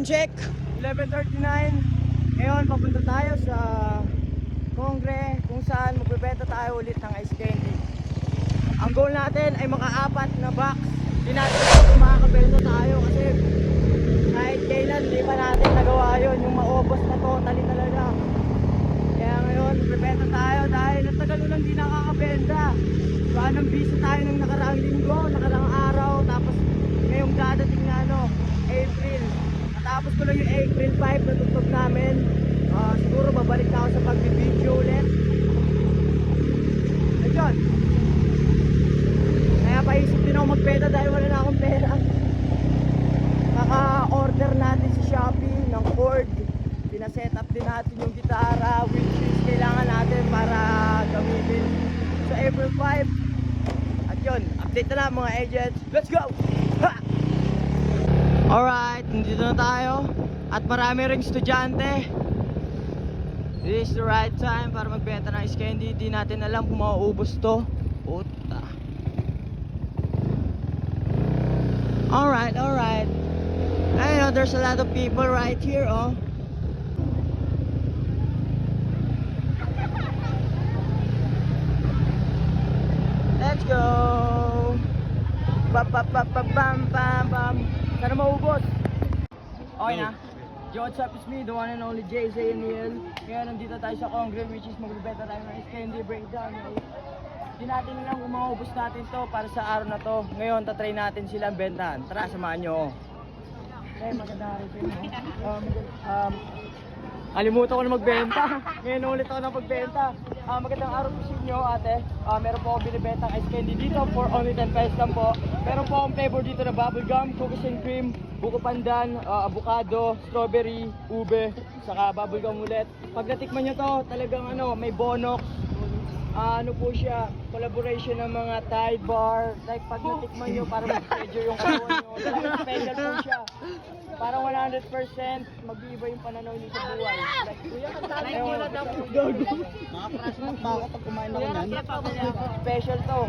Time check, 11.39. Ngayon, papunta tayo sa Kongre kung saan magbebenta tayo ulit ng ice candy. Ang goal natin ay makaapat na box. Hindi natin kung makakabenta tayo kasi kahit kailan hindi pa natin nagawa yun. Yung maubos na totally talaga. Kaya ngayon, magbebenta tayo dahil ang tagal ko lang di nakakabenta. Baka nang busy tayo ng nakaraang linggo, nakaraang araw, tapos ngayong dadating na ano, April. Ko lang yung April 5 na tutok namin. Ah, siguro babalik na ako sa pagbibideo ulit. Ayun. Kaya paisip din ako magbenta dahil wala na akong pera. Kaka-order natin sa Shopee ng cord. Pinaset up din natin yung gitara which is kailangan natin para gamitin sa April 5. At yun, update na lang mga agents. Let's go! Ha! Alright, nandito na tayo. At marami ring estudyante. This is the right time para magbenta ng candy. Di natin alam kung mauubos to. Puta. Alright, alright. I know there's a lot of people right here, oh. Let's go! Bam, bam, bam, bam, bam, bam. Sana maubos. Okay na. Yo, what's up? It's me, the one and only Jay Zaniel. Ngayon, nandito tayo sa Congress, which is magbibenta tayo ng candy breakdown. Hindi natin alam kung maubos natin to para sa araw na to. Ngayon, tatry natin silang bentahan. Tara, samahan nyo. Eh, maganda rin kayo, no? Um, um, Alimutan ko na magbenta. Ngayon ulit ako na magbenta. Ah, magandang araw po sa inyo, ate. Ah, meron po akong binibenta ice candy dito for only 10 pesos lang po. Meron po akong flavor dito na bubble gum, cookies and cream, buko pandan, ah, avocado, strawberry, ube, saka bubble gum ulit. Pag natikman nyo to, talagang ano, may bonok. Ah, ano po siya, collaboration ng mga Tide Bar. Like pag natikman nyo, para mag-pleasure yung katawan nyo. Talagang special po siya. Parang 100% mag-iiba yung pananaw niyo sa buhay. Like, kuya, like, wala daw po. Nakaka-flashback ba ako pag kumain ako yan? Special to.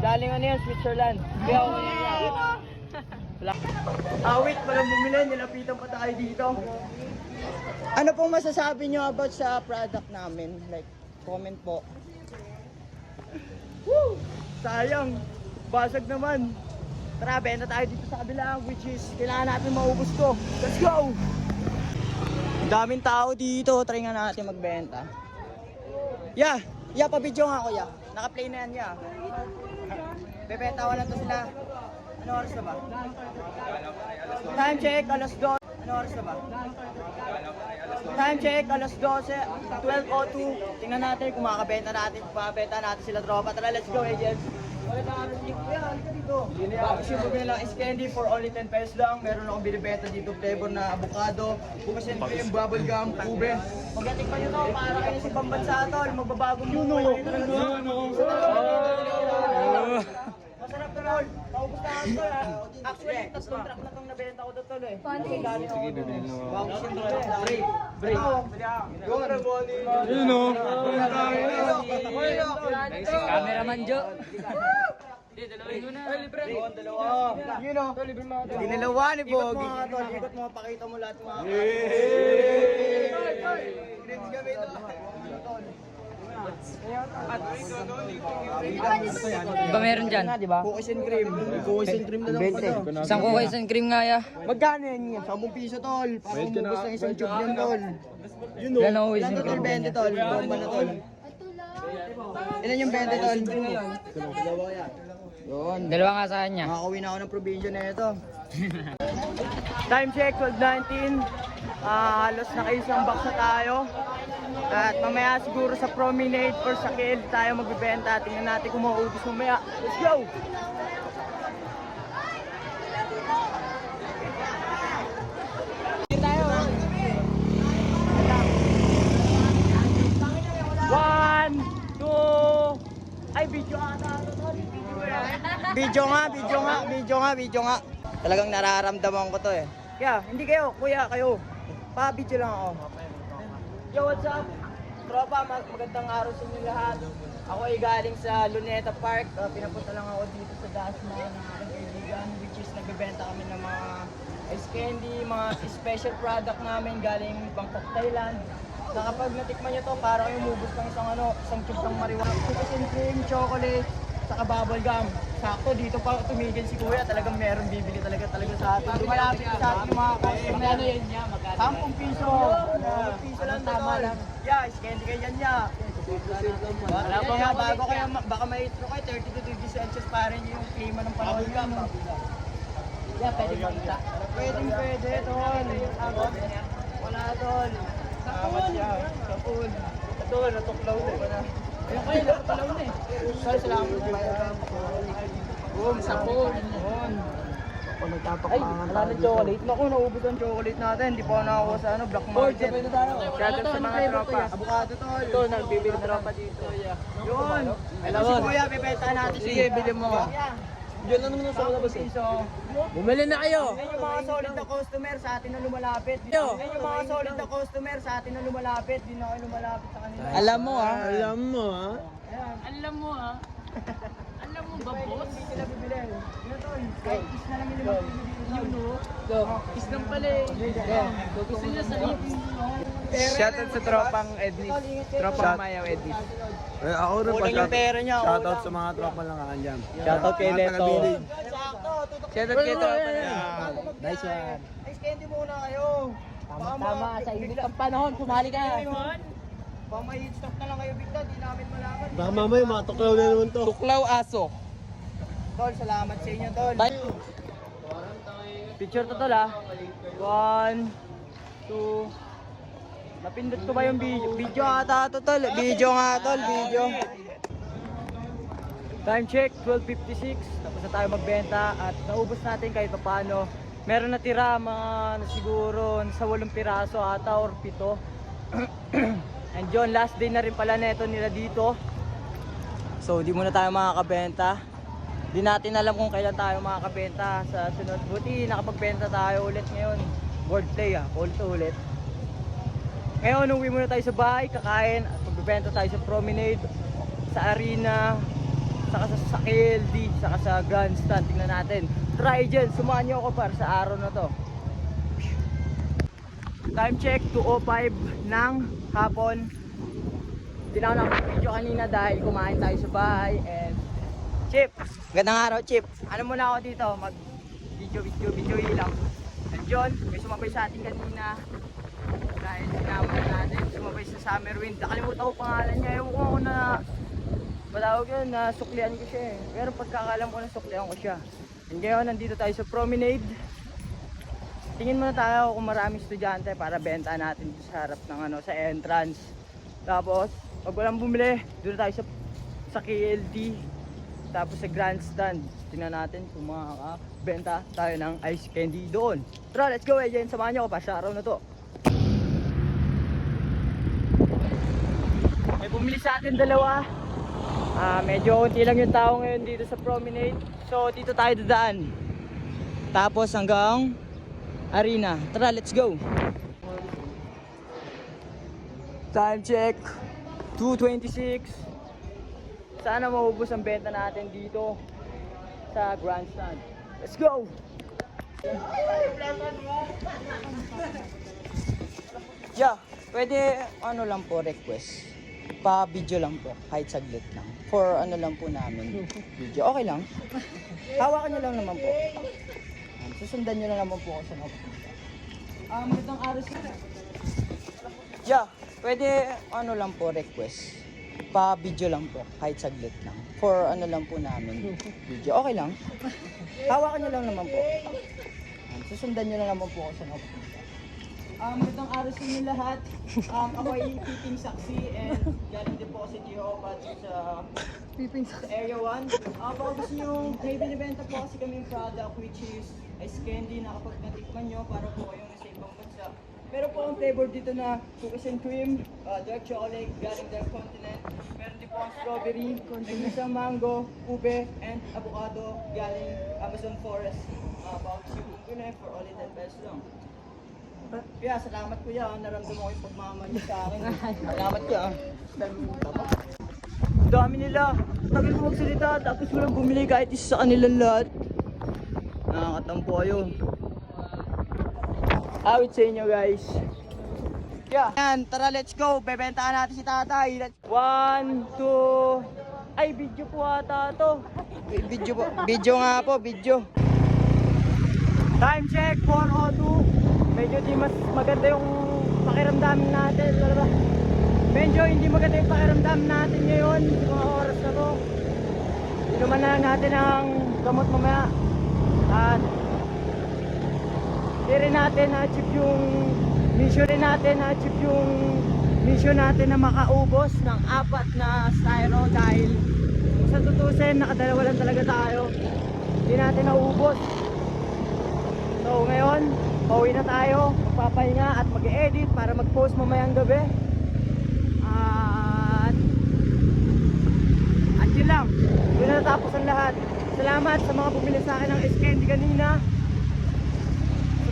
Galing ano yan, Switzerland. Kaya ako yan. Ah, wait, walang bumili. Nilapitan pa tayo dito. Ano pong masasabi nyo about sa product namin? Like, comment po. Woo! Sayang. Basag naman. Tara, benta tayo dito sa kabila, which is kailangan natin maubos to. Let's go! Daming tao dito. Try nga natin magbenta. Yeah, yeah, pabidyo nga kuya. Naka-play na yan, yeah. Bebenta ko lang to sila. Ano oras na ba? Time check, alas 2. Ano oras na ba? Time check, alas 12. 12.02. Tingnan natin kung makakabenta natin, kung natin sila tropa. Tara, let's go, agents. Na. Bakit yung bumili lang is candy for only 10 pesos lang. Meron akong binibenta dito flavor na avocado. Bukas yan cream, bubble gum, ube. Pagdating pa nyo to, para kayo si Pambansa tol. Magbabagong buhay. Yun o. Masarap to tol. Paubos na ako tol ha. Actually, tatlong truck na tong nabenta ko to tol eh. Sige, galing ako tol. Bago siya tol. Break. Break. Yun o. Cameraman Jo. Doon, dalawa. Yun o. Dinalawa ni Bogi. Ikot mo nga tol, ikot mo, pakita mo lahat mga Grins kami to. Di ba meron dyan? Di ba? Cookies and cream. Cookies and cream na lang pa to. Isang cookies and cream nga ya. Magkano yan yan? 10 piso tol. Para umubos ng isang tube yan tol. Yun ang cookies Ilan to tol? cream? 20 tol. Bomba na tol. Ilan yung 20 tol? Yun. Dalawa nga sa kanya. Makakauwi na ako ng probinsya na ito. Time check, 12.19. Ah, halos nakaisang box na tayo. At mamaya siguro sa promenade or sa kill tayo magbibenta. Tingnan natin kung mauubos mamaya. Let's go! One, two, ay video ata. Video nga, video nga, video nga, video nga. Talagang nararamdaman ko to eh. Kaya, hindi kayo, kuya, kayo. Pa-video lang ako. Yo, what's up? Tropa, mag magandang araw sa inyo lahat. Ako ay galing sa Luneta Park. Uh, pinapunta lang ako dito sa Dasma ng aking kaibigan, which is nagbebenta kami ng mga ice candy, mga special product namin galing Bangkok, Thailand. Na kapag natikman nyo to, para kayo umubos ng isang ano, isang tube ng marijuana. Cookies cream, chocolate, saka bubble gum. Sakto, dito pa tumigil si Kuya, talagang meron bibili talaga talaga sa atin. Lumalapit sa atin yung mga customer. Magkano yan niya? Magkano? 10 piso. 10 piso lang tama lang. Yeah, ice candy ganyan niya. Wala pa nga, bago kayo, baka may intro kayo, 30 to 50 Celsius pa rin yung klima ng panahon no? Yeah, pwede makita. Pwede, pwede, tol. Wala, tol. Salamat siya. Pool. Tol, natuklaw na. Ayun kayo, natuklaw na eh. Salamat. Boom, sa pool. Yun. Ay, wala na chocolate. Naku, naubos ang chocolate natin. Hindi pa ako nakakuha sa ano, black market. Shoutout sa mga tropa. Avocado to. Ito, nagbibili tropa dito. Yun. Alam si Kuya, bibenta natin. Sige, bili mo. Diyan lang naman sa labas eh. Bumili na kayo. Yan yung mga solid na customer sa atin na lumalapit. Yan yung mga solid na customer sa atin na lumalapit. Di na ako lumalapit sa kanila. Alam mo ah. Alam mo ha? Ayan. Alam mo ah. Alam mo ba, boss? Kahit is na lang yung limang. Yun oh. Is lang pala eh. Gusto niya sa ipin. Shoutout sa tropang Ednis. Tropang Mayaw Ednis. Eh, ako rin Kulang yung pera niya. Shoutout kulang. sa mga tropa lang ka dyan. Shoutout kay Mga Leto. taga-Bilid. Shoutout kay tropa na. Nice one. Ice candy muna kayo. Tama, Tama, sa init ang panahon, sumali ka. Baka may na lang kayo bigla, di namin malaman. Baka mamaya matuklaw na naman to. Tuklaw aso. Tol, salamat sa inyo, Tol. Picture to, Tol, ah. One, two. Napindot ko ba yung video? Video ata to, Tol. Video nga, Tol. Video. Time check, 12.56. Tapos na tayo magbenta at naubos natin kahit paano. Meron natira mga na siguro sa walong piraso ata or pito. And yun, last day na rin pala neto nila dito. So, di muna tayo makakabenta. Di natin alam kung kailan tayo makakabenta sa sunod. Buti nakapagbenta tayo ulit ngayon. Board play ah, ulit ulit. Ngayon, uwi muna tayo sa bahay, kakain at magbebenta tayo sa promenade, sa arena, saka sa, sa KLD, saka sa grandstand. Tingnan natin. Try dyan, sumahan nyo ako para sa araw na to. Time check, 2.05 ng hapon. Hindi na ako nakapag-video kanina dahil kumain tayo sa bahay and Chip, gandang araw Chip. Ano muna ako dito, mag video video video lang. And John, may sumabay sa atin kanina. Dahil sinama na natin, sumabay sa Summer Wind. Nakalimutan ko pangalan niya, ewan ko ako na Matawag yun, na suklian ko siya eh. Pero pagkakalam ko na suklian ko siya. And ngayon, nandito tayo sa promenade. Tingin muna tayo kung maraming estudyante para benta natin dito sa harap ng ano, sa entrance. Tapos, pag walang bumili, doon tayo sa, sa KLD. Tapos sa grandstand. Tingnan natin kung makakabenta tayo ng ice candy doon. Tara, let's go, Ejen. Samahan niyo ako pa sa araw na to. May bumili sa atin dalawa. Ah, medyo unti lang yung tao ngayon dito sa promenade. So, dito tayo dadaan. Tapos hanggang arena. Tara, let's go. Time check. 2.26. Sana maubos ang benta natin dito sa grandstand. Let's go! Yeah, pwede ano lang po request. Pa-video lang po, kahit saglit lang. For ano lang po namin, video. Okay lang. Hawakan nyo lang naman po. Um, Susundan nyo lang naman po ako sa napupunta. Um, magandang araw Yeah, pwede ano lang po request. Pa-video lang po, kahit saglit lang. For ano lang po namin, video. Okay lang. Hawakan nyo lang naman po. Um, Susundan nyo lang naman po ako sa napupunta. Um, magandang araw sa inyo lahat. Um, ako ay Piping Saksi and galing din po sa Jehovah sa, sa Area 1. Uh, baka gusto nyo, may binibenta po kasi kami yung product which is ice candy na kapag natikman nyo para po kayong. Meron po ang flavor dito na cookies and cream, uh, dark chocolate, galing dark continent. Meron din po ang strawberry, may isang mango, ube, and avocado galing Amazon forest. Uh, about si Kumpune for only 10 pesos lang. Kuya, salamat kuya. Naramdaman ko yung pagmamahal sa akin. Salamat kuya. Dami nila. Tagal ko magsalita tapos walang bumili kahit isa sa kanilang lahat. Nakakatampo kayo. Awit sa inyo guys. Yeah. Yan, tara let's go. Bebentahan natin si tatay. Let's... One, two... Ay, video po ata to. Video po. Video nga po, video. Time check, 4.02. Medyo di mas maganda yung pakiramdam natin. Ano ba? Medyo hindi maganda yung pakiramdam natin ngayon. Mga oras na to. Inuman na natin ang gamot mamaya. At hindi rin natin na-achieve yung mission rin natin na-achieve yung mission natin na makaubos ng apat na styro dahil sa tutusin nakadalawa lang talaga tayo. Hindi natin naubos. So ngayon pauwi na tayo. Magpapahinga at mag-edit para mag-post mamayang gabi. At at yun lang. Yun na natapos ang lahat. Salamat sa mga bumili sa akin ng S-Candy kanina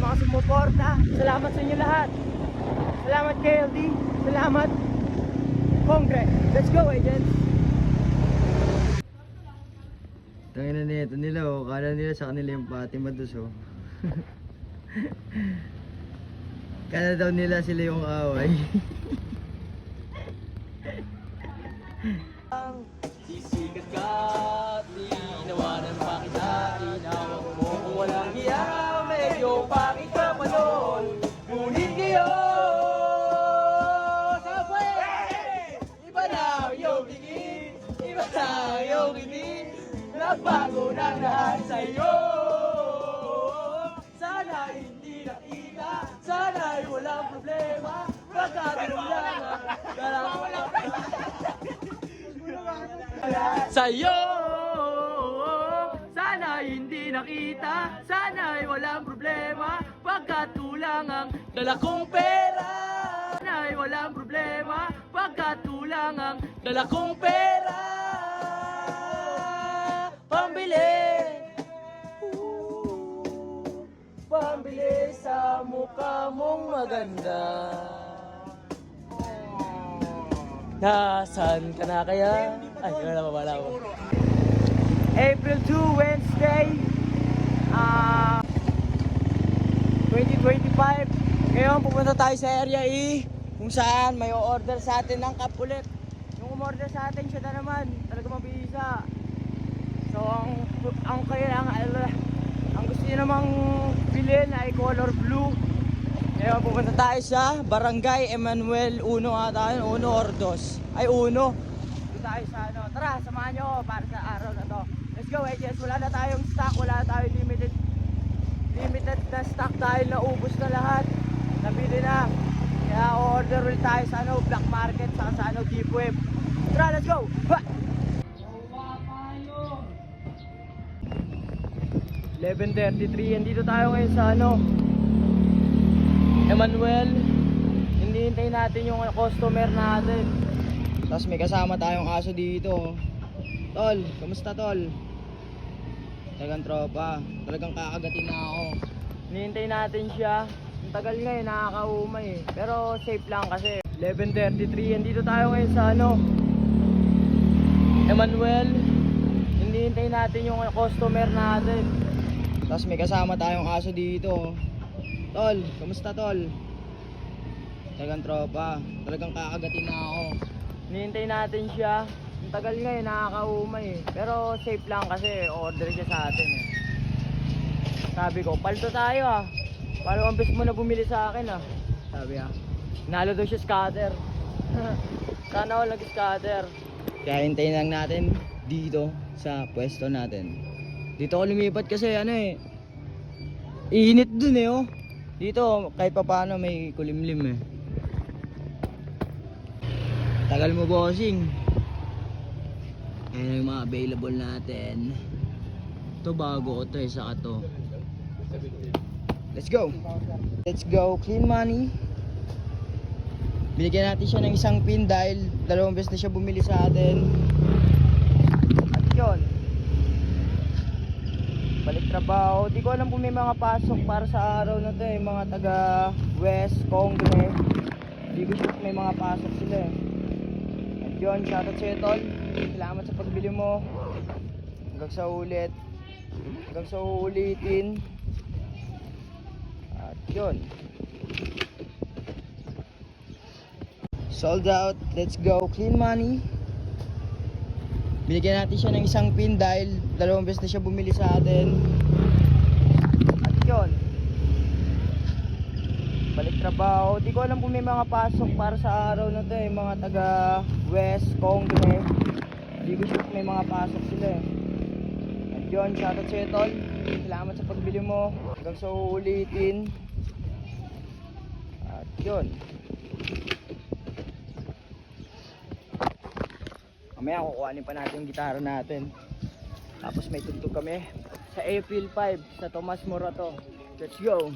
mga sumuporta. Salamat sa inyo lahat. Salamat KLD. Salamat Congress. Let's go, agents. Tangin na nito nila oh. Kala nila sa kanila yung pati madus oh. Kala daw nila sila yung away. Sisikat ka, di nawanan pa kita, tinawag mo kung walang hiya, sa'yo. Sana hindi nakita, sana'y walang problema, dalang Sa'yo Sana hindi nakita Sana'y walang problema. Pagkat kulang ang dala kong pera Sana'y walang problema. Pagkat kulang ang dala kong pera Pambili Pambili sa mukha mong maganda Nasaan ka na kaya? Ay, wala pa wala pa. April 2, Wednesday. Ah... 2025. Ngayon, pupunta tayo sa Area E. Kung saan may order sa atin ng cup. Yung umorder sa atin, siya na naman. Talaga mabisa. So, ang, ang kailangan, niya namang bilhin ay color blue. Ngayon, pupunta tayo sa Barangay Emmanuel 1 ata yun, 1 or 2. Ay, 1. Dito tayo sa ano. Tara, samahan nyo para sa araw na to. Let's go, agents. Wala na tayong stock, wala na tayong limited limited na stock dahil naubos na lahat. Nabili na. Kaya order ulit tayo sa ano, black market, sa ano, deep web. Tara, let's go! Ha! 11.33, andito tayo ngayon sa ano, Emmanuel, hindi hintayin natin yung customer natin. Tapos may kasama tayong aso dito. Tol, kamusta tol? Talagang tropa, talagang kakagatin na ako. Hinihintay natin siya. Ang tagal nga eh, nakakaumay eh. Pero safe lang kasi. 11.33, andito tayo ngayon sa ano, Emmanuel, hindi hintayin natin yung customer natin. Tapos may kasama tayong aso dito. Tol, kamusta tol? Talagang tropa, talagang kakagatin na ako. Hinihintay natin siya. Ang tagal nga eh, nakakaumay eh. Pero safe lang kasi order siya sa atin eh. Sabi ko, palto tayo ah. Paano ang mo na bumili sa akin ah? Sabi ah. Nalo daw siya scatter. Sana all nag-scatter. Kaya hintayin lang natin dito sa pwesto natin. Dito ako lumipat kasi ano eh. Init dun eh oh. Dito kahit pa paano may kulimlim eh. Tagal mo bossing. Ayan yung mga available natin. Ito bago ko to eh, saka to. Let's go! Let's go, clean money. Binigyan natin siya ng isang pin dahil dalawang beses na siya bumili sa atin. trabaho. Di ko alam kung may mga pasok para sa araw na to eh. Mga taga West Congress. Di ko sure may mga pasok sila eh. At yun, shoutout sa'yo tol. Salamat sa pagbili mo. Hanggang sa ulit. Hanggang sa uulitin. At yun. Sold out. Let's go. Clean money. Binigyan natin siya ng isang pin dahil dalawang beses na siya bumili sa atin. At yun. Balik trabaho. Di ko alam kung may mga pasok para sa araw na to eh. Mga taga West, Congress. Di ko sure may mga pasok sila eh. At yun, shoutout sa'yo tol. Salamat sa pagbili mo. Hanggang sa uulitin. At yun. Mamaya kukuhanin pa natin yung gitara natin. Tapos may tugtog kami sa April 5 sa Tomas Morato. Let's go!